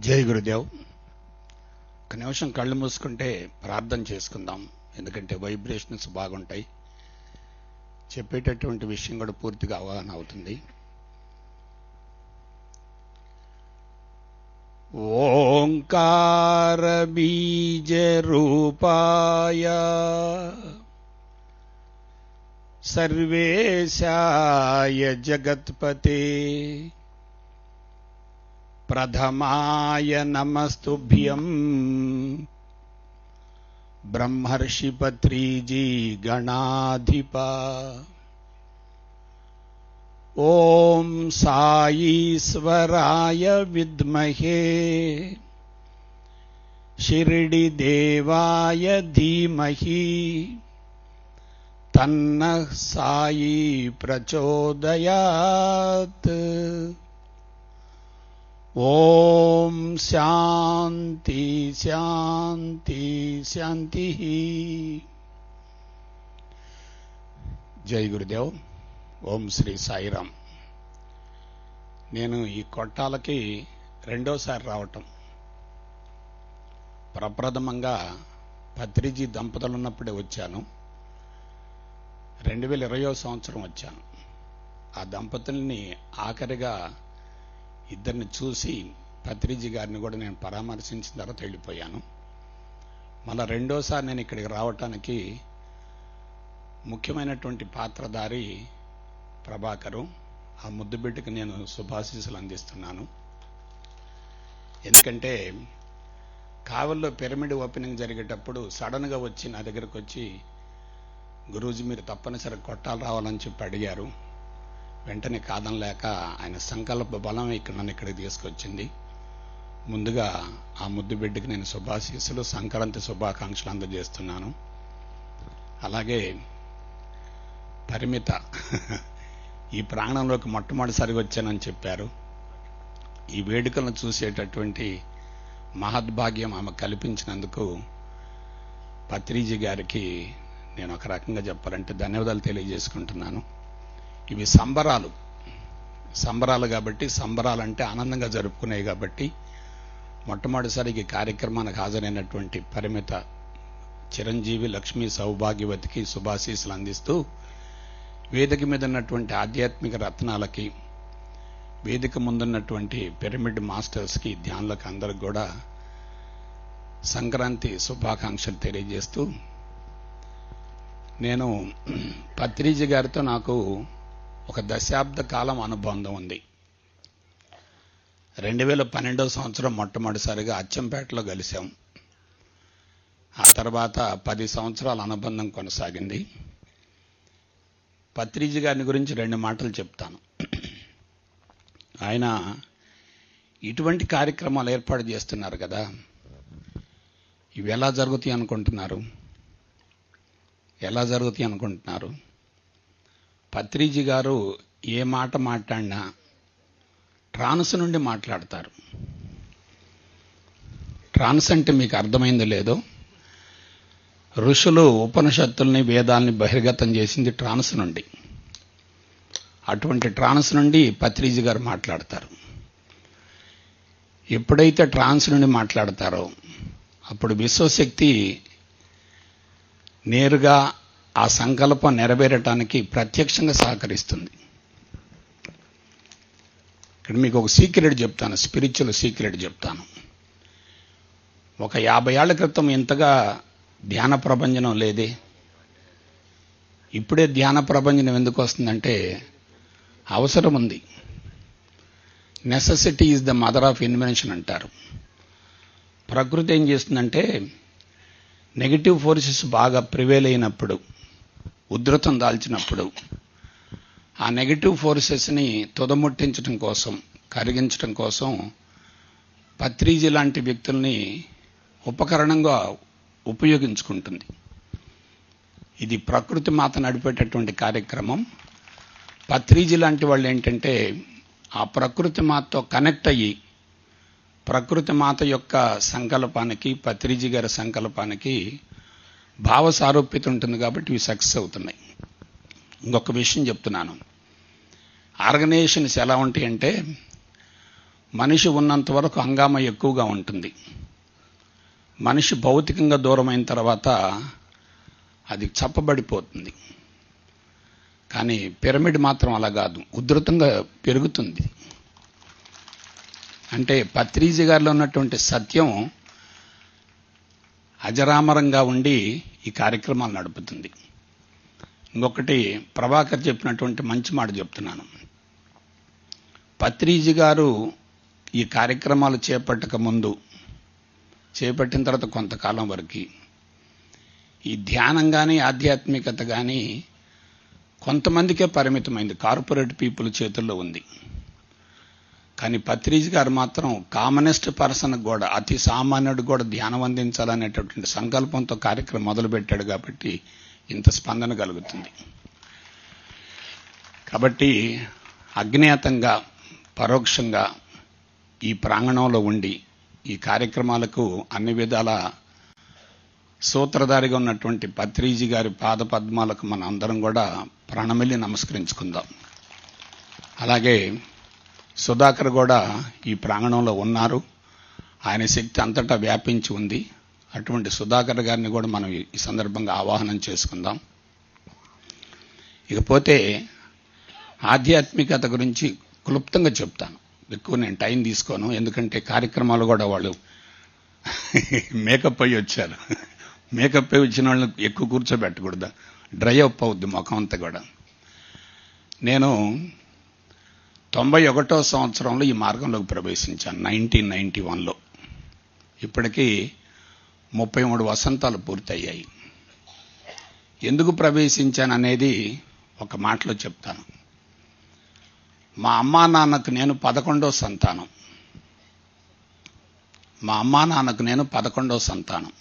జై గురుదేవ్. ఒక నిమిషం కళ్ళు మూసుకుంటే ప్రార్థన చేసుకుందాం. ఎందుకంటే వైబ్రేషన్స్ బాగుంటాయి. చెప్పేటటువంటి విషయం కూడా పూర్తిగా అవగాహన అవుతుంది. ఓంకార బీజ రూపాయ సర్వేశాయ జగత్పతే प्रथमाय नमस्तुभ्यम्। ब्रह्मर्षिपत्रीजी गणाधिप। ॐ साईश्वराय विद्महे। शिर्डिदेवाय धीमहि। तन्नः साई प्रचोदयात्। ఓం శాంతి శాంతి శాంతి. జై గురుదేవ్. ఓం శ్రీ సాయిరామ్. నేను ఈ కొట్టాలకి రెండోసారి రావటం. ప్రప్రథమంగా పత్రిజీ దంపతులు ఉన్నప్పుడే వచ్చాను. రెండు వేల ఇరవయో సంవత్సరం వచ్చాను. ఆ దంపతుల్ని ఆఖరిగా ఇద్దరిని చూసి పత్రిజీ గారిని కూడా నేను పరామర్శించిన తర్వాత వెళ్ళిపోయాను. మళ్ళా రెండోసారి నేను ఇక్కడికి రావటానికి ముఖ్యమైనటువంటి పాత్రధారి ప్రభాకరు ఆ ముద్దు బిడ్డకు నేను శుభాశీస్సులు అందిస్తున్నాను. ఎందుకంటే కావల్లో పిరమిడ్ ఓపెనింగ్ జరిగేటప్పుడు సడన్గా వచ్చి నా దగ్గరకు వచ్చి గురూజీ మీరు తప్పనిసరి కొట్టాలు రావాలని చెప్పి అడిగారు. వెంటనే కాదనలేక ఆయన సంకల్ప బలం ఇక్కడ నన్ను ఇక్కడికి తీసుకొచ్చింది. ముందుగా ఆ ముద్దు బిడ్డకి నేను శుభాశీస్సులు సంక్రాంతి శుభాకాంక్షలు అందజేస్తున్నాను. అలాగే పరిమిత ఈ ప్రాణంలోకి మొట్టమొదటిసారిగా వచ్చానని చెప్పారు. ఈ వేడుకలను చూసేటటువంటి మహద్భాగ్యం ఆమె కల్పించినందుకు పత్రిజీ గారికి నేను ఒక రకంగా చెప్పాలంటే ధన్యవాదాలు తెలియజేసుకుంటున్నాను. ఇవి సంబరాలు. సంబరాలు కాబట్టి సంబరాలు అంటే ఆనందంగా జరుపుకునేవి కాబట్టి మొట్టమొదటిసారికి కార్యక్రమానికి హాజరైనటువంటి పరిమిత చిరంజీవి లక్ష్మీ సౌభాగ్యవతికి శుభాశీస్సులు అందిస్తూ వేదిక మీద ఉన్నటువంటి ఆధ్యాత్మిక రత్నాలకి వేదిక ముందున్నటువంటి పిరమిడ్ మాస్టర్స్కి ధ్యానులకు అందరికి కూడా సంక్రాంతి శుభాకాంక్షలు తెలియజేస్తూ నేను పత్రిజీ గారితో నాకు ఒక దశాబ్ద కాలం అనుబంధం ఉంది. రెండు వేల పన్నెండవ సంవత్సరం మొట్టమొదటిసారిగా అచ్చంపేటలో కలిశాం. ఆ తర్వాత పది సంవత్సరాల అనుబంధం కొనసాగింది. పత్రిజీ గారిని గురించి రెండు మాటలు చెప్తాను. ఆయన ఇటువంటి కార్యక్రమాలు ఏర్పాటు చేస్తున్నారు కదా. ఇవి ఎలా జరుగుతాయి అనుకుంటున్నారు? ఎలా జరుగుతాయి అనుకుంటున్నారు? పత్రిజీ గారు ఏ మాట మాట్లాడినా ట్రాన్స్ నుండి మాట్లాడతారు. ట్రాన్స్ అంటే మీకు అర్థమైందో లేదో ఋషులు ఉపనిషత్తుల్ని వేదాల్ని బహిర్గతం చేసింది ట్రాన్స్ నుండి. అటువంటి ట్రాన్స్ నుండి పత్రిజీ గారు మాట్లాడతారు. ఎప్పుడైతే ట్రాన్స్ నుండి మాట్లాడతారో అప్పుడు విశ్వశక్తి నేరుగా ఆ సంకల్పం నెరవేరటానికి ప్రత్యక్షంగా సహకరిస్తుంది. ఇక్కడ మీకు ఒక సీక్రెట్ చెప్తాను స్పిరిచువల్ సీక్రెట్ చెప్తాను. ఒక యాభై ఏళ్ళ క్రితం ఇంతగా ధ్యాన ప్రపంచం లేదే. ఇప్పుడే ధ్యాన ప్రపంచం ఎందుకు వస్తుందంటే అవసరం ఉంది. Necessity is the mother of invention అంటారు. ప్రకృతి ఏం చేస్తుందంటే నెగిటివ్ ఫోర్సెస్ బాగా ప్రివేల్ అయినప్పుడు ఉధృతం దాల్చినప్పుడు ఆ నెగిటివ్ ఫోర్సెస్ని తుదముట్టించడం కోసం కరిగించడం కోసం పత్రిజీ లాంటి వ్యక్తుల్ని ఉపకరణంగా ఉపయోగించుకుంటుంది. ఇది ప్రకృతి మాత నడిపేటటువంటి కార్యక్రమం. పత్రిజీ లాంటి వాళ్ళు ఏంటంటే ఆ ప్రకృతి మాతతో కనెక్ట్ అయ్యి ప్రకృతి మాత యొక్క సంకల్పానికి పత్రిజీ గారి సంకల్పానికి భావ సారూప్యత ఉంటుంది కాబట్టి ఇవి సక్సెస్ అవుతున్నాయి. ఇంకొక విషయం చెప్తున్నాను. ఆర్గనైజేషన్స్ ఎలా ఉంటాయి అంటే మనిషి ఉన్నంత వరకు హంగామా ఎక్కువగా ఉంటుంది. మనిషి భౌతికంగా దూరమైన తర్వాత అది చప్పబడిపోతుంది కానీ పిరమిడ్ మాత్రం అలా కాదు. ఉధృతంగా పెరుగుతుంది. అంటే పత్రిజీ గారిలో ఉన్నటువంటి సత్యం అజరామరంగా ఉండి ఈ కార్యక్రమాలు నడుపుతుంది. ఇంకొకటి ప్రభాకర్ చెప్పినటువంటి మంచి మాట చెప్తున్నాను. పత్రిజీ గారు ఈ కార్యక్రమాలు చేపట్టక ముందు చేపట్టిన తర్వాత కొంతకాలం వరకు ఈ ధ్యానం కానీ ఆధ్యాత్మికత కానీ కొంతమందికే పరిమితమైంది. కార్పొరేట్ పీపుల్ చేతుల్లో ఉంది. కానీ పత్రిజ్ గారు మాత్రం కామనెస్ట్ పర్సన్ కూడా అతి సామాన్యుడు కూడా ధ్యానం అందించాలనేటటువంటి సంకల్పంతో కార్యక్రమం మొదలుపెట్టాడు కాబట్టి ఇంత స్పందన కలుగుతుంది. కాబట్టి అజ్ఞాతంగా పరోక్షంగా ఈ ప్రాంగణంలో ఉండి ఈ కార్యక్రమాలకు అన్ని విధాల సూత్రధారిగా ఉన్నటువంటి పత్రిజీ గారి పాద పద్మాలకు మన అందరం కూడా ప్రణమిల్లి నమస్కరించుకుందాం. అలాగే సుధాకర్ కూడా ఈ ప్రాంగణంలో ఉన్నారు. ఆయన శక్తి అంతటా వ్యాపించి ఉంది. అటువంటి సుధాకర్ గారిని కూడా మనం ఈ సందర్భంగా ఆవాహనం చేసుకుందాం. ఇకపోతే ఆధ్యాత్మికత గురించి క్లుప్తంగా చెప్తాను. ఎక్కువ నేను టైం తీసుకోను. ఎందుకంటే కార్యక్రమాలు కూడా వాళ్ళు మేకప్ అయ్యి వచ్చారు. మేకప్ అయ్యి వచ్చిన వాళ్ళని ఎక్కువ కూర్చోబెట్టకూడదు. డ్రై అప్ అవుద్ది ముఖం అంతా కూడా. నేను తొంభై ఒకటో సంవత్సరంలో ఈ మార్గంలోకి ప్రవేశించాను నైన్టీన్ నైన్టీ వన్లో. ఇప్పటికీ ముప్పై మూడు వసంతాలు పూర్తయ్యాయి. ఎందుకు ప్రవేశించాననేది ఒక మాటలో చెప్తాను. మా అమ్మా నాన్నకు నేను పదకొండో సంతానం. మా అమ్మా నాన్నకు నేను పదకొండో సంతానం.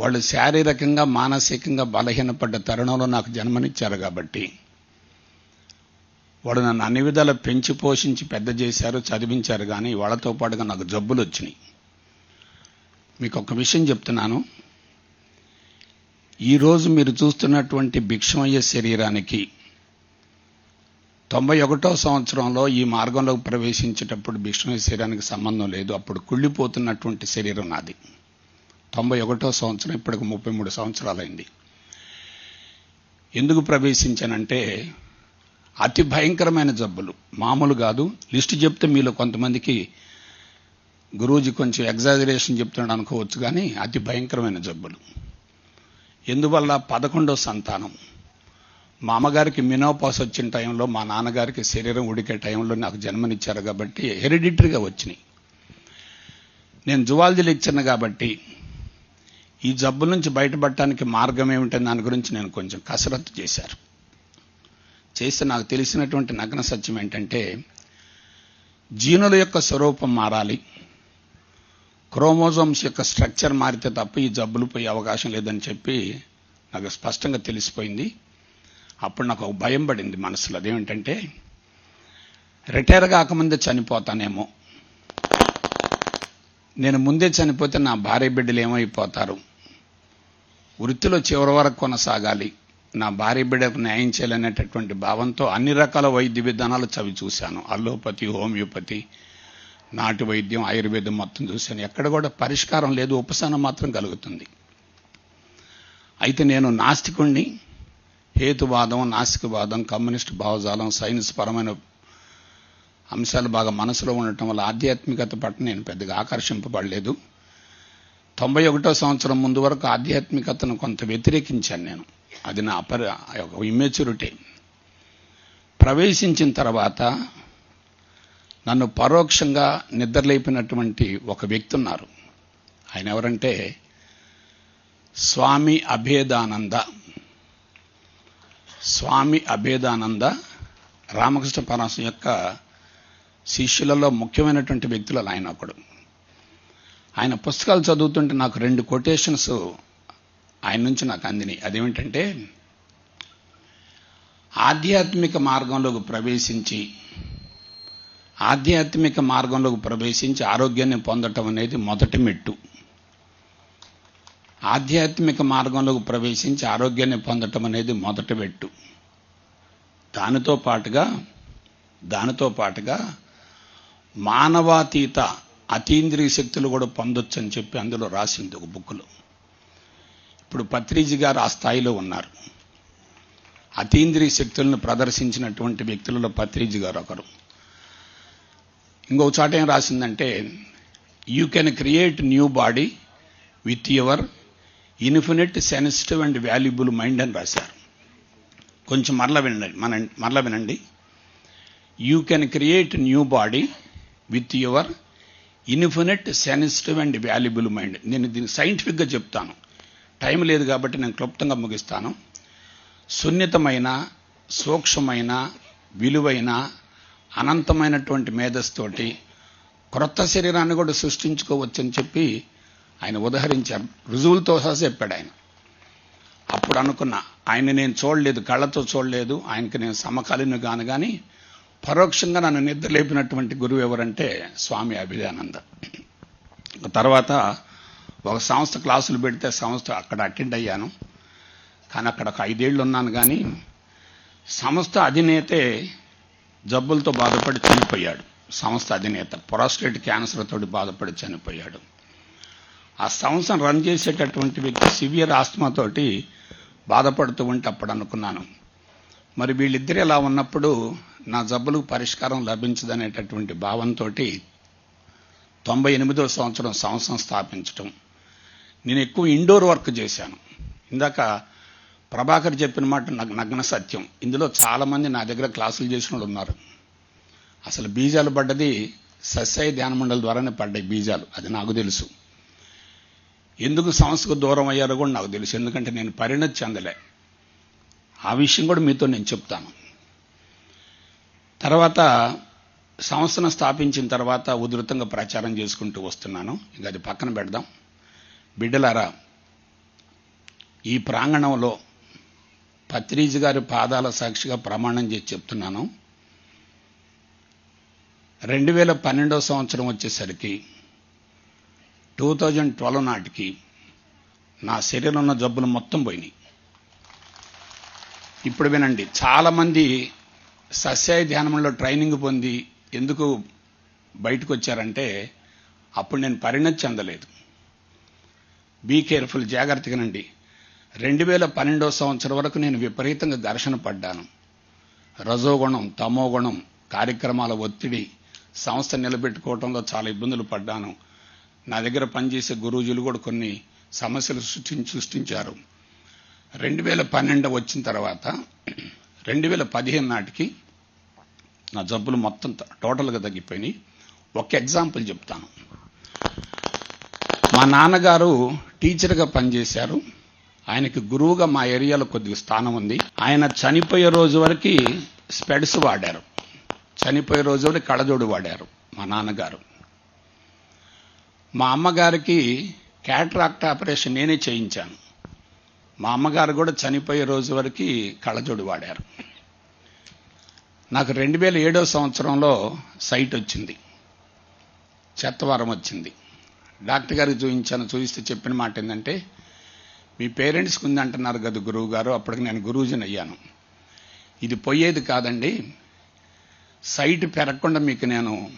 వాళ్ళు శారీరకంగా మానసికంగా బలహీనపడ్డ తరుణంలో నాకు జన్మనిచ్చారు కాబట్టి వాడు నన్ను అన్ని విధాలు పెంచి పోషించి పెద్ద చేశారు చదివించారు కానీ వాళ్ళతో పాటుగా నాకు జబ్బులు వచ్చినాయి. మీకు ఒక విషయం చెప్తున్నాను. ఈరోజు మీరు చూస్తున్నటువంటి భిక్షమయ్య శరీరానికి తొంభై ఒకటో సంవత్సరంలో ఈ మార్గంలోకి ప్రవేశించేటప్పుడు భిక్షమయ్య శరీరానికి సంబంధం లేదు. అప్పుడు కుళ్ళిపోతున్నటువంటి శరీరం నాది. తొంభై ఒకటో సంవత్సరం ఇప్పటికి ముప్పై మూడు సంవత్సరాలైంది. ఎందుకు ప్రవేశించానంటే అతి భయంకరమైన జబ్బులు. మామూలు కాదు. లిస్టు చెప్తే మీలో కొంతమందికి గురూజీ కొంచెం ఎగ్జాజరేషన్ చెప్తున్నాడు అనుకోవచ్చు కానీ అతి భయంకరమైన జబ్బులు. ఎందువల్ల? పదకొండో సంతానం. మా అమ్మగారికి మినోపాస్ వచ్చిన టైంలో మా నాన్నగారికి శరీరం ఉడికే టైంలో నాకు జన్మనిచ్చారు కాబట్టి హెరిడిటరీగా వచ్చినాయి. నేను జువాలజీ లెక్చర్ను కాబట్టి ఈ జబ్బు నుంచి బయటపడటానికి మార్గం ఏమిటని దాని గురించి నేను కొంచెం కసరత్తు చేశారు. చేస్తే నాకు తెలిసినటువంటి నగ్న సత్యం ఏంటంటే జీనుల యొక్క స్వరూపం మారాలి. క్రోమోజోమ్స్ యొక్క స్ట్రక్చర్ మారితే తప్ప ఈ జబ్బులు పోయే అవకాశం లేదని చెప్పి నాకు స్పష్టంగా తెలిసిపోయింది. అప్పుడు నాకు ఒక భయం పడింది మనసులో. అదేమిటంటే రిటైర్ కాకముందే చనిపోతానేమో. నేను ముందే చనిపోతే నా భార్య బిడ్డలు ఏమైపోతారు? వృత్తిలో చివరి వరకు కొనసాగాలి. నా భార్య బిడ్డకు న్యాయం చేయాలనేటటువంటి భావంతో అన్ని రకాల వైద్య విధానాలు చవి చూశాను. అల్లోపతి హోమియోపతి నాటు వైద్యం ఆయుర్వేదం మొత్తం చూశాను. ఎక్కడ కూడా పరిష్కారం లేదు ఉపశమనం మాత్రం కలుగుతుంది. అయితే నేను నాస్తికుణ్ణి హేతువాదం నాస్తికవాదం కమ్యూనిస్ట్ భావజాలం సైన్స్ పరమైన అంశాలు బాగా మనసులో ఉండటం వల్ల ఆధ్యాత్మికత పట్ల నేను పెద్దగా ఆకర్షింపబడలేదు. తొంభై ఒకటో సంవత్సరం ముందు వరకు ఆధ్యాత్మికతను కొంత వ్యతిరేకించాను నేను. అది నా అపరి ఒక ఇమ్మెచ్యూరిటీ ప్రవేశించిన తర్వాత నన్ను పరోక్షంగా నిద్రలేపినటువంటి ఒక వ్యక్తి ఉన్నారు. ఆయన ఎవరంటే స్వామి అభేదానంద. స్వామి అభేదానంద రామకృష్ణ పరమహంస యొక్క శిష్యులలో ముఖ్యమైనటువంటి వ్యక్తులు ఆయన ఒకడు. ఆయన పుస్తకాలు చదువుతుంటే నాకు రెండు కొటేషన్స్ ఆయన నుంచి నాకు అందినాయి. అదేమిటంటే ఆధ్యాత్మిక మార్గంలోకి ప్రవేశించి ఆధ్యాత్మిక మార్గంలోకి ప్రవేశించి ఆరోగ్యాన్ని పొందటం అనేది మొదటి మెట్టు. ఆధ్యాత్మిక మార్గంలోకి ప్రవేశించి ఆరోగ్యాన్ని పొందటం అనేది మొదటి మెట్టు. దానితో పాటుగా దానితో పాటుగా మానవాతీత అతీంద్రియ శక్తులు కూడా పొందొచ్చు అని చెప్పి అందులో రాసింది ఒక బుక్లో. ఇప్పుడు పత్రిజీ గారు ఆ స్థాయిలో ఉన్నారు. అతీంద్రియ శక్తులను ప్రదర్శించినటువంటి వ్యక్తులలో పత్రిజీ గారు ఒకరు. ఇంకొక చోట ఏం రాసిందంటే you can create new body with your infinite sensitive and valuable mind అని రాశారు. కొంచెం మరల వినండి మన మరల వినండి. You can create new body with your infinite sensitive and valuable mind నేను దీన్ని సైంటిఫిక్గా చెప్తాను. టైం లేదు కాబట్టి నేను క్లుప్తంగా ముగిస్తాను. సున్నితమైన సూక్ష్మమైన విలువైన అనంతమైనటువంటి మేధస్తోటి క్రొత్త శరీరాన్ని కూడా సృష్టించుకోవచ్చని చెప్పి ఆయన ఉదహరించారు. రుజువులతో సహా చెప్పాడు ఆయన. అప్పుడు అనుకున్నా ఆయన నేను చూడలేదు కళ్ళతో చూడలేదు ఆయనకి నేను సమకాలీను గాను కానీ పరోక్షంగా నన్ను నిద్రలేపినటువంటి గురువు ఎవరంటే స్వామి అభిదానంద. తర్వాత ఒక సంస్థ క్లాసులు పెడితే సంస్థ అక్కడ అటెండ్ అయ్యాను. కానీ అక్కడ ఒక ఐదేళ్ళు ఉన్నాను కానీ సంస్థ అధినేతే జబ్బులతో బాధపడి చనిపోయాడు. సంస్థ అధినేత పొరాస్టేట్ క్యాన్సర్తో బాధపడి చనిపోయాడు. ఆ సంస్థను రన్ చేసేటటువంటి వ్యక్తి సివియర్ ఆస్మాతోటి బాధపడుతూ ఉంటే అప్పుడు అనుకున్నాను. మరి వీళ్ళిద్దరు ఇలా ఉన్నప్పుడు నా జబ్బులకు పరిష్కారం లభించదనేటటువంటి భావంతో తొంభై ఎనిమిదో సంవత్సరం సంవత్సరం స్థాపించటం నేను ఎక్కువ ఇండోర్ వర్క్ చేశాను. ఇందాక ప్రభాకర్ చెప్పిన మాట నాకు నగ్న సత్యం. ఇందులో చాలామంది నా దగ్గర క్లాసులు చేసిన వాళ్ళు ఉన్నారు. అసలు బీజాలు పడ్డది సస్య ధ్యాన మండలి ద్వారానే పడ్డాయి బీజాలు. అది నాకు తెలుసు. ఎందుకు సంస్థకు దూరం అయ్యారో కూడా నాకు తెలుసు. ఎందుకంటే నేను పరిణతి చెందలే. ఆ విషయం కూడా మీతో నేను చెప్తాను. తర్వాత సంస్థను స్థాపించిన తర్వాత ఉధృతంగా ప్రచారం చేసుకుంటూ వస్తున్నాను. ఇంకా అది పక్కన పెడదాం. బిడ్డలారా ఈ ప్రాంగణంలో పత్రిజి గారి పాదాల సాక్షిగా ప్రమాణం చేసి చెప్తున్నాను. రెండు వేల పన్నెండవ సంవత్సరం వచ్చేసరికి టూ థౌజండ్ ట్వెల్వ్ నాటికి నా శరీరంలో ఉన్న జబ్బులు మొత్తం పోయినాయి. ఇప్పుడు వినండి చాలామంది సస్యాయ ధ్యానంలో ట్రైనింగ్ పొంది ఎందుకు బయటకు వచ్చారంటే అప్పుడు నేను పరిణతి చెందలేదు. బీ కేర్ఫుల్ జాగ్రత్తగానండి రెండు. వేల పన్నెండో సంవత్సరం వరకు నేను విపరీతంగా ఘర్షణ పడ్డాను. రజోగుణం తమోగుణం కార్యక్రమాల ఒత్తిడి సంస్థ నిలబెట్టుకోవడంలో చాలా ఇబ్బందులు పడ్డాను. నా దగ్గర పనిచేసే గురూజులు కూడా కొన్ని సమస్యలు సృష్టి సృష్టించారు. రెండు వేల పన్నెండు వచ్చిన తర్వాత రెండు వేల పదిహేను నాటికి నా జబ్బులు మొత్తం టోటల్గా తగ్గిపోయినాయి. ఒక ఎగ్జాంపుల్ చెప్తాను. మా నాన్నగారు టీచర్గా పనిచేశారు. ఆయనకి గురువుగా మా ఏరియాలో కొద్దిగా స్థానం ఉంది. ఆయన చనిపోయే రోజు వరకు స్పెడ్స్ వాడారు. చనిపోయే రోజు వరకు కళ్ళజోడు వాడారు మా నాన్నగారు. మా అమ్మగారికి క్యాట్రాక్ట్ ఆపరేషన్ నేనే చేయించాను. మా అమ్మగారు కూడా చనిపోయే రోజు వరకు కళ్ళజోడు వాడారు. నాకు రెండు వేల ఏడో సంవత్సరంలో సైట్ వచ్చింది. చెత్తవరం వచ్చింది. డాక్టర్ గారికి చూపించాను చూపిస్తే చెప్పిన మాట ఏంటంటే మీ పేరెంట్స్కి ఉంది అంటున్నారు కదా గురువు గారు అప్పటికి నేను గురువుజీని అయ్యాను. ఇది పోయేది కాదండి. సైట్ పెరగకుండా మీకు నేను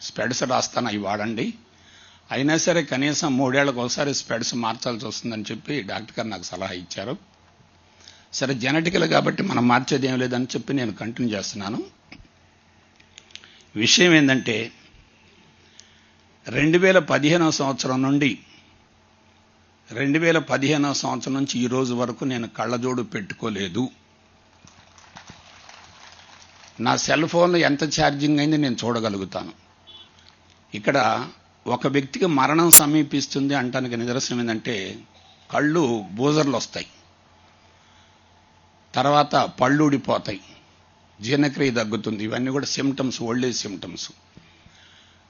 స్పెడ్స్ రాస్తాను అవి వాడండి. అయినా సరే కనీసం మూడేళ్ళకు ఒకసారి స్పెడ్స్ మార్చాల్సి వస్తుందని చెప్పి డాక్టర్ గారు నాకు సలహా ఇచ్చారు. సరే జెనటికల్ కాబట్టి మనం మార్చేది ఏం లేదని చెప్పి నేను కంటిన్యూ చేస్తున్నాను. విషయం ఏంటంటే రెండు వేల పదిహేనవ సంవత్సరం నుండి రెండు వేల పదిహేనవ సంవత్సరం నుంచి ఈ రోజు వరకు నేను కళ్ళజోడు పెట్టుకోలేదు. నా సెల్ ఫోన్లో ఎంత ఛార్జింగ్ అయింది నేను చూడగలుగుతాను. ఇక్కడ ఒక వ్యక్తికి మరణం సమీపిస్తుంది అంటానికి నిదర్శనం ఏంటంటే కళ్ళు బూజర్లు వస్తాయి. తర్వాత పళ్ళు ఊడిపోతాయి. జీర్ణక్రియ తగ్గుతుంది. ఇవన్నీ కూడా సిమ్టమ్స్ ఓల్డేజ్ సిమ్టమ్స్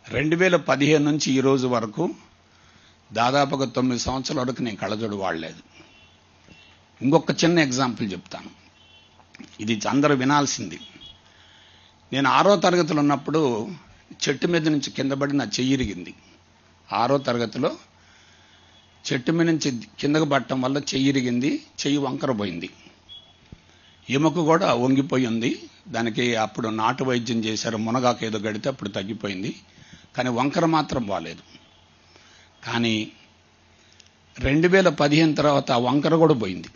రెండు వేల పదిహేను నుంచి ఈ రోజు వరకు దాదాపుగా తొమ్మిది సంవత్సరాల వరకు నేను కళ్ళజోడు వాడలేదు. ఇంకొక చిన్న ఎగ్జాంపుల్ చెప్తాను. ఇది అందరూ వినాల్సింది. నేను ఆరో తరగతిలో ఉన్నప్పుడు చెట్టు మీద నుంచి కింద పడి నా చెయ్యి ఇరిగింది. ఆరో తరగతిలో చెట్టు మీద నుంచి కిందకు పట్టడం వల్ల చెయ్యి ఇరిగింది చెయ్యి వంకరపోయింది ఎముక కూడా వంగిపోయి ఉంది. దానికి అప్పుడు నాటు వైద్యం చేశారు మునగాకు ఏదో గడితే అప్పుడు తగ్గిపోయింది. కానీ వంకర మాత్రం బాలేదు. కానీ రెండు వేల పదిహేను తర్వాత ఆ వంకర కూడా పోయింది.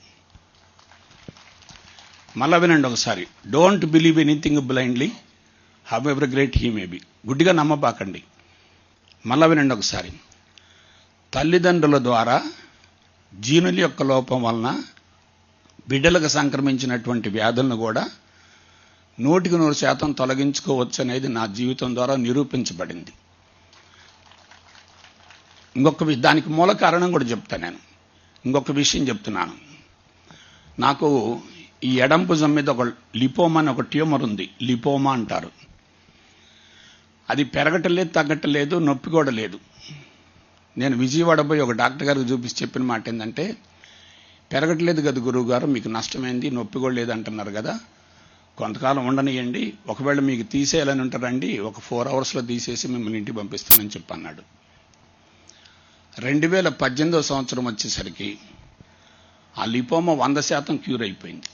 మళ్ళా వినండి ఒకసారి. Don't believe anything blindly however great he may be గుడ్డిగా నమ్మబాకండి. మళ్ళా వినండి ఒకసారి. తల్లిదండ్రుల ద్వారా జీనుల యొక్క లోపం వలన బిడ్డలకు సంక్రమించినటువంటి వ్యాధులను కూడా నూటికి నూరు శాతం తొలగించుకోవచ్చు అనేది నా జీవితం ద్వారా నిరూపించబడింది. ఇంకొక వి- దానికి మూల కారణం కూడా చెప్తాను నేను. ఇంకొక విషయం చెప్తున్నాను. నాకు ఈ ఎడం భుజం మీద ఒక లిపోమా అని ఒక ట్యూమర్ ఉంది. లిపోమా అంటారు. అది పెరగటలేదు తగ్గటలేదు నొప్పి కూడా లేదు. నేను విజయవాడ పోయి ఒక డాక్టర్ గారికి చూపించి చెప్పిన మాట ఏంటంటే పెరగట్లేదు కదా గురువు గారు మీకు నష్టమైంది నొప్పి కూడా లేదు అంటున్నారు కదా. కొంతకాలం ఉండనియండి ఒకవేళ మీకు తీసేయాలని ఉంటారండి ఒక ఫోర్ అవర్స్లో తీసేసి మిమ్మల్ని ఇంటికి పంపిస్తానని చెప్పన్నాడు. రెండు వేల పద్దెనిమిదో సంవత్సరం వచ్చేసరికి ఆ లిపోమా వంద శాతం క్యూర్ అయిపోయింది.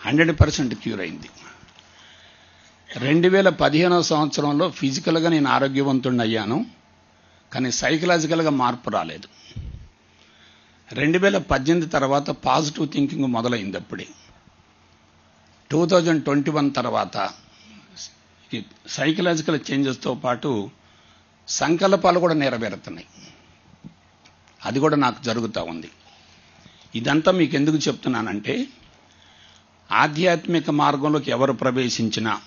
హండ్రెడ్ పర్సెంట్ క్యూర్ అయింది. రెండు వేల పదిహేనవ సంవత్సరంలో ఫిజికల్గా నేను ఆరోగ్యవంతుడిని అయ్యాను కానీ సైకలాజికల్గా మార్పు రాలేదు. రెండు వేల పద్దెనిమిది తర్వాత పాజిటివ్ థింకింగ్ మొదలైంది అప్పుడే టూ థౌజండ్ ట్వంటీ వన్ తర్వాత సైకలాజికల్ చేంజెస్తో పాటు సంకల్పాలు కూడా నెరవేరుతున్నాయి. అది కూడా నాకు జరుగుతూ ఉంది. ఇదంతా మీకు ఎందుకు చెప్తున్నానంటే ఆధ్యాత్మిక మార్గంలోకి ఎవరు ప్రవేశించినా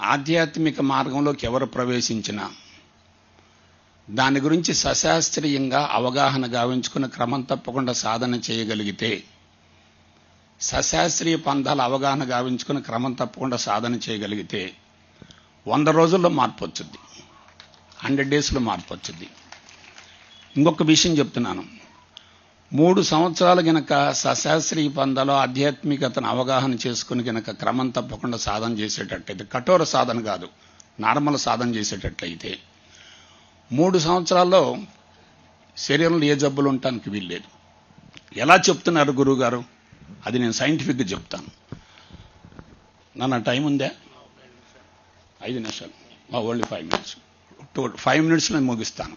ఆధ్యాత్మిక మార్గంలోకి ఎవరు ప్రవేశించినా దాని గురించి సశాస్త్రీయంగా అవగాహన గావించుకుని క్రమం తప్పకుండా సాధన చేయగలిగితే సశాస్త్రీయ పంథాల అవగాహన గావించుకుని క్రమం తప్పకుండా సాధన చేయగలిగితే వంద రోజుల్లో మార్పు వచ్చింది హండ్రెడ్ డేస్లో మార్పు వచ్చింది. ఇంకొక విషయం చెప్తున్నాను. మూడు సంవత్సరాలు గనక సశాస్త్రీయ పందాలో ఆధ్యాత్మికతను అవగాహన చేసుకుని గనక క్రమం తప్పకుండా సాధన చేసేటట్టయితే కఠోర సాధన కాదు నార్మల్ సాధన చేసేటట్లయితే మూడు సంవత్సరాల్లో శరీరంలో ఏ జబ్బులు ఉండటానికి వీల్లేదు. ఎలా చెప్తున్నారు గురువు గారు అది నేను సైంటిఫిక్గా చెప్తాను. నా టైం ఉందా? ఐదు నిమిషాలు. మా only five minutes. Two five మినిట్స్లో ముగిస్తాను.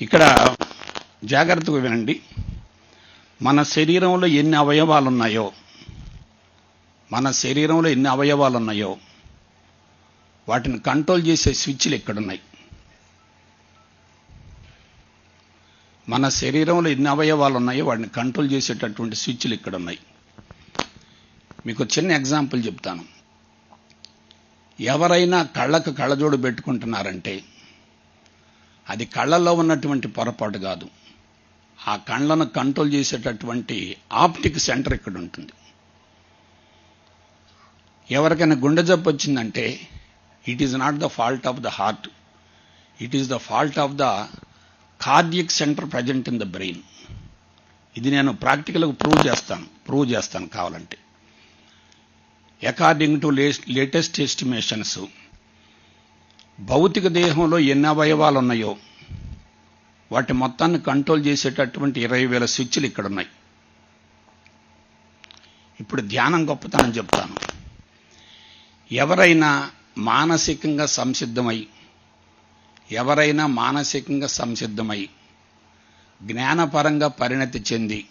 ఇక్కడ జాగ్రత్తగా వినండి. మన శరీరంలో ఎన్ని అవయవాలు ఉన్నాయో మన శరీరంలో ఎన్ని అవయవాలు ఉన్నాయో వాటిని కంట్రోల్ చేసే స్విచ్లు ఎక్కడున్నాయి? మన శరీరంలో ఎన్ని అవయవాలు ఉన్నాయో వాటిని కంట్రోల్ చేసేటటువంటి స్విచ్లు ఇక్కడ ఉన్నాయి మీకు చిన్న ఎగ్జాంపుల్ చెప్తాను. ఎవరైనా కళ్ళకు కళ్ళజోడు పెట్టుకుంటున్నారంటే అది కళ్ళల్లో ఉన్నటువంటి పొరపాటు కాదు. ఆ కళ్ళను కంట్రోల్ చేసేటటువంటి ఆప్టిక్ సెంటర్ ఇక్కడ ఉంటుంది. ఎవరికైనా గుండె జబ్బు వచ్చిందంటే it is not the fault of the heart it is the fault of the cardiac centre present in the brain ఇది నేను ప్రాక్టికల్గా ప్రూవ్ చేస్తాను. ప్రూవ్ చేస్తాను కావాలంటే. అకార్డింగ్ టు లేటెస్ట్ ఎస్టిమేషన్స్ భౌతిక దేహంలో ఎన్ని అవయవాలు ఉన్నాయో వాటి మొత్తాన్ని కంట్రోల్ చేసేటటువంటి ఇరవై వేల స్విచ్లు ఇక్కడ ఉన్నాయి. ఇప్పుడు ధ్యానం గొప్పతనం చెప్తాను. ఎవరైనా మానసికంగా సంసిద్ధమై ఎవరైనా మానసికంగా సంసిద్ధమై జ్ఞానపరంగా పరిణతి చెంది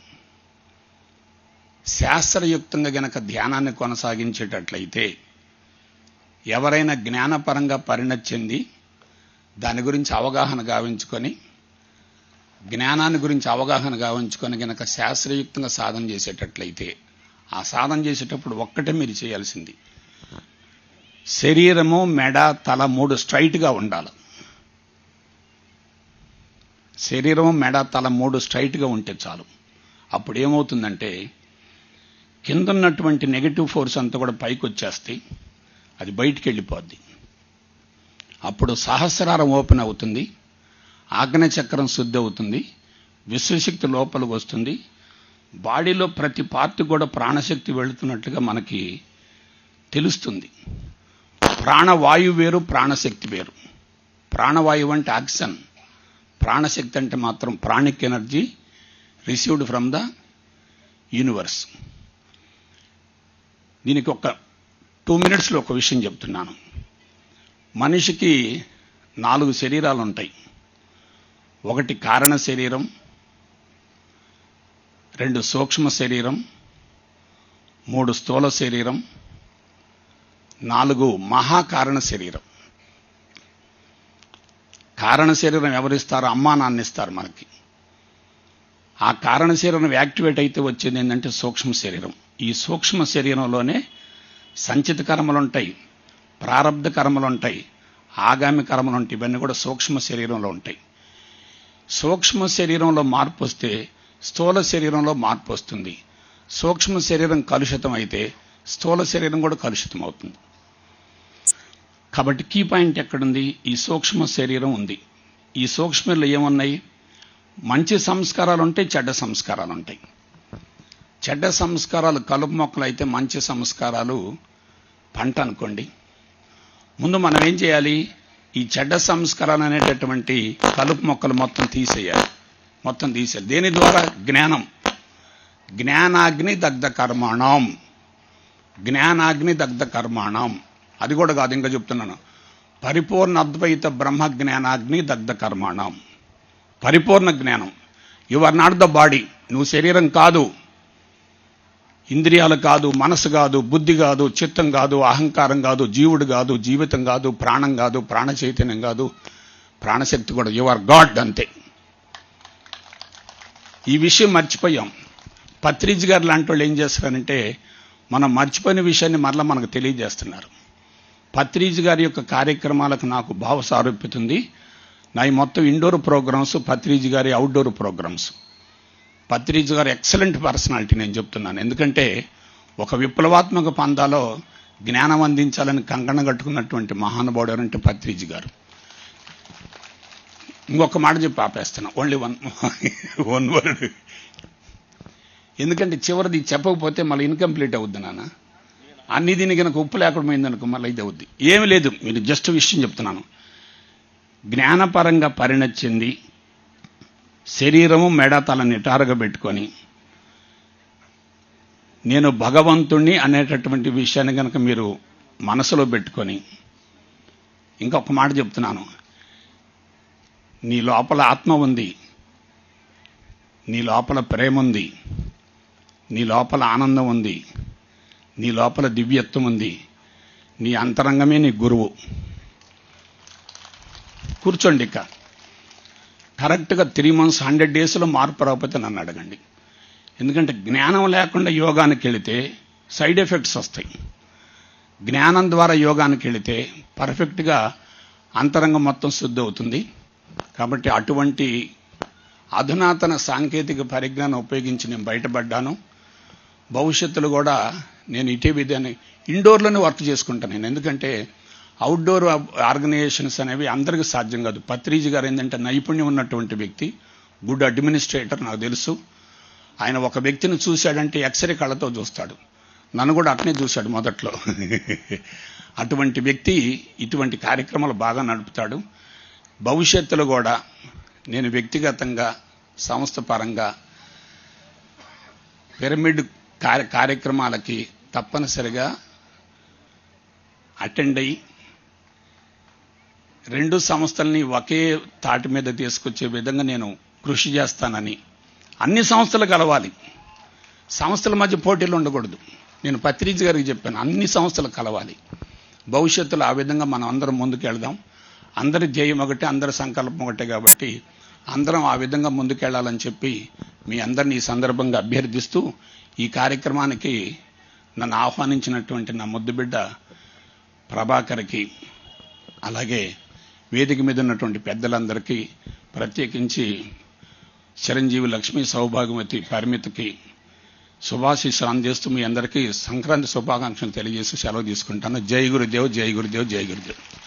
శాస్త్రయుక్తంగా గనక ధ్యానాన్ని కొనసాగించేటట్లయితే ఎవరైనా జ్ఞానపరంగా పరిణతి చెంది దాని గురించి అవగాహన గావించుకొని జ్ఞానాన్ని గురించి అవగాహన గావించుకొని గనక శాస్త్రయుక్తంగా సాధన చేసేటట్లయితే ఆ సాధన చేసేటప్పుడు ఒక్కటే మీరు చేయాల్సింది. శరీరము మెడ తల మూడు స్ట్రైట్గా ఉండాలి. శరీరం మెడ తల మూడు స్ట్రైట్గా ఉంటే చాలు. అప్పుడు ఏమవుతుందంటే కింద ఉన్నటువంటి నెగటివ్ ఫోర్స్ అంతా కూడా పైకి వచ్చేస్తాయి అది బయటికి వెళ్ళిపోద్ది అప్పుడు సహస్రారం ఓపెన్ అవుతుంది ఆగ్నేయ చక్రం శుద్ధి అవుతుంది విశ్వశక్తి లోపలికి వస్తుంది. బాడీలో ప్రతి పార్ట్ కూడా ప్రాణశక్తి వెళుతున్నట్లుగా మనకి తెలుస్తుంది. ప్రాణవాయు వేరు ప్రాణశక్తి వేరు. ప్రాణవాయువు అంటే ఆక్సిజన్. ప్రాణశక్తి అంటే మాత్రం pranic energy received from the universe. దీనికి ఒక టూ మినిట్స్లో ఒక విషయం చెప్తున్నాను. మనిషికి నాలుగు శరీరాలు ఉంటాయి ఒకటి కారణ శరీరం రెండు సూక్ష్మ శరీరం మూడు స్థూల శరీరం నాలుగు మహాకారణ శరీరం. కారణ శరీరం ఎవరిస్తారో? అమ్మా నాన్న ఇస్తారు మనకి. ఆ కారణ శరీరం యాక్టివేట్ అయితే వచ్చేది ఏంటంటే సూక్ష్మ శరీరం. ఈ సూక్ష్మ శరీరంలోనే సంచిత కర్మలు ఉంటాయి ప్రారంధ కర్మలు ఉంటాయి ఆగామి కర్మలు ఉంటాయి ఇవన్నీ కూడా సూక్ష్మ శరీరంలో ఉంటాయి. సూక్ష్మ శరీరంలో మార్పు వస్తే స్థూల శరీరంలో మార్పు వస్తుంది. సూక్ష్మ శరీరం కలుషితం అయితే స్థూల శరీరం కూడా కలుషితం అవుతుంది కాబట్టి కీ పాయింట్ ఎక్కడుంది? ఈ సూక్ష్మ శరీరం ఉంది. ఈ సూక్ష్మలు ఏమున్నాయి? మంచి సంస్కారాలు ఉంటాయి చెడ్డ సంస్కారాలు ఉంటాయి చెడ్డ సంస్కారాలు కలుపు మొక్కలు అయితే మంచి సంస్కారాలు పంట అనుకోండి. ముందు మనం ఏం చేయాలి? ఈ చెడ్డ సంస్కారాలు అనేటటువంటి కలుపు మొక్కలు మొత్తం తీసేయాలి. మొత్తం తీసేయాలి. దేని ద్వారా? జ్ఞానం. జ్ఞానాగ్ని దగ్ధ కర్మాణం. జ్ఞానాగ్ని దగ్ధ కర్మాణం. అది కూడా కాదు ఇంకా చెప్తున్నాను. పరిపూర్ణ అద్వైత బ్రహ్మ జ్ఞానాగ్ని దగ్ధ కర్మాణం. పరిపూర్ణ జ్ఞానం. You are not the body నువ్వు శరీరం కాదు. ఇంద్రియాలు కాదు మనసు కాదు బుద్ధి కాదు చిత్తం కాదు అహంకారం కాదు జీవుడు కాదు జీవితం కాదు ప్రాణం కాదు ప్రాణ చైతన్యం కాదు. ప్రాణశక్తి కూడా యు ఆర్ గాడ్ అంతే. ఈ విషయం మర్చిపోయాం. పత్రిజ్ గారు లాంటి వాళ్ళు ఏం చేస్తారంటే మనం మర్చిపోయిన విషయాన్ని మరలా మనకు తెలియజేస్తున్నారు. పత్రిజ్ గారి యొక్క కార్యక్రమాలకు నాకు భావ సారూప్యతుంది నా ఈ మొత్తం ఇండోర్ ప్రోగ్రామ్స్ పత్రిజ్ గారి అవుట్డోర్ ప్రోగ్రామ్స్. పత్రిజు గారు ఎక్సలెంట్ పర్సనాలిటీ నేను చెప్తున్నాను. ఎందుకంటే ఒక విప్లవాత్మక పందాలో జ్ఞానం అందించాలని కంకణ కట్టుకున్నటువంటి మహానుభావుడు ఎవరంటే పత్రిజు గారు. ఇంకొక మాట చెప్పి ఆపేస్తాను. ఓన్లీ వన్ వన్ వర్డ్ ఎందుకంటే చివరిది చెప్పకపోతే మళ్ళీ ఇన్కంప్లీట్ అవుద్ది నాన్న. అన్ని దీనికి కనుక ఉప్పు లేకుండా పోయిందనుకో మళ్ళీ ఇది అవుద్ది. ఏమి లేదు. మీరు జస్ట్ విషయం చెప్తున్నాను. జ్ఞానపరంగా పరిణతి చెంది శరీరము మెడ తల నిటారుగా పెట్టుకొని నేను భగవంతుణ్ణి అనేటటువంటి విషయాన్ని కనుక మీరు మనసులో పెట్టుకొని ఇంకొక మాట చెప్తున్నాను. నీ లోపల ఆత్మ ఉంది నీ లోపల ప్రేమ ఉంది నీ లోపల ఆనందం ఉంది నీ లోపల దివ్యత్వం ఉంది నీ అంతరంగమే నీ గురువు. కూర్చోండి ఇక. కరెక్ట్గా త్రీ మంత్స్ హండ్రెడ్ డేస్లో మార్పు రాకపోతే నన్ను అడగండి. ఎందుకంటే జ్ఞానం లేకుండా యోగానికి వెళితే సైడ్ ఎఫెక్ట్స్ వస్తాయి. జ్ఞానం ద్వారా యోగానికి వెళితే పర్ఫెక్ట్గా అంతరంగం మొత్తం శుద్ధి అవుతుంది. కాబట్టి అటువంటి అధునాతన సాంకేతిక పరిజ్ఞానం ఉపయోగించి నేను బయటపడ్డాను. భవిష్యత్తులో కూడా నేను ఇటే విధాన్ని ఇండోర్లోనే వర్క్ చేసుకుంటాను నేను. ఎందుకంటే అవుట్డోర్ ఆర్గనైజేషన్స్ అనేవి అందరికీ సాధ్యం కాదు. పత్రిజీ గారు ఏంటంటే నైపుణ్యం ఉన్నటువంటి వ్యక్తి గుడ్ అడ్మినిస్ట్రేటర్ నాకు తెలుసు. ఆయన ఒక వ్యక్తిని చూశాడంటే ఎక్స్రే కళ్ళతో చూస్తాడు. నన్ను కూడా అట్నే చూశాడు మొదట్లో. అటువంటి వ్యక్తి ఇటువంటి కార్యక్రమాలు బాగా నడుపుతాడు. భవిష్యత్తులో కూడా నేను వ్యక్తిగతంగా సంస్థ పరంగా పిరమిడ్ కార్య కార్యక్రమాలకి తప్పనిసరిగా అటెండ్ అయ్యి రెండు సంస్థల్ని ఒకే తాటి మీద తీసుకొచ్చే విధంగా నేను కృషి చేస్తానని. అన్ని సంస్థలు కలవాలి. సంస్థల మధ్య పోటీలు ఉండకూడదు. నేను పత్రిజ్ గారికి చెప్పాను అన్ని సంస్థలు కలవాలి. భవిష్యత్తులో ఆ విధంగా మనం అందరం ముందుకెళ్దాం అందరి ధ్యేయం ఒకటి అందరి సంకల్పం ఒకటే కాబట్టి అందరం ఆ విధంగా ముందుకెళ్ళాలని చెప్పి మీ అందరిని ఈ సందర్భంగా అభ్యర్థిస్తూ ఈ కార్యక్రమానికి నన్ను ఆహ్వానించినటువంటి నా ముద్దు బిడ్డ ప్రభాకర్కి అలాగే వేదిక మీద ఉన్నటువంటి పెద్దలందరికీ ప్రత్యేకించి చిరంజీవి లక్ష్మీ సౌభాగ్యవతి పరిమితికి శుభాశీస్సులు అందజేస్తూ మీ అందరికీ సంక్రాంతి శుభాకాంక్షలు తెలియజేసి సెలవు తీసుకుంటాను. జై గురుదేవ్ జై గురుదేవ్ జై గురుదేవ్.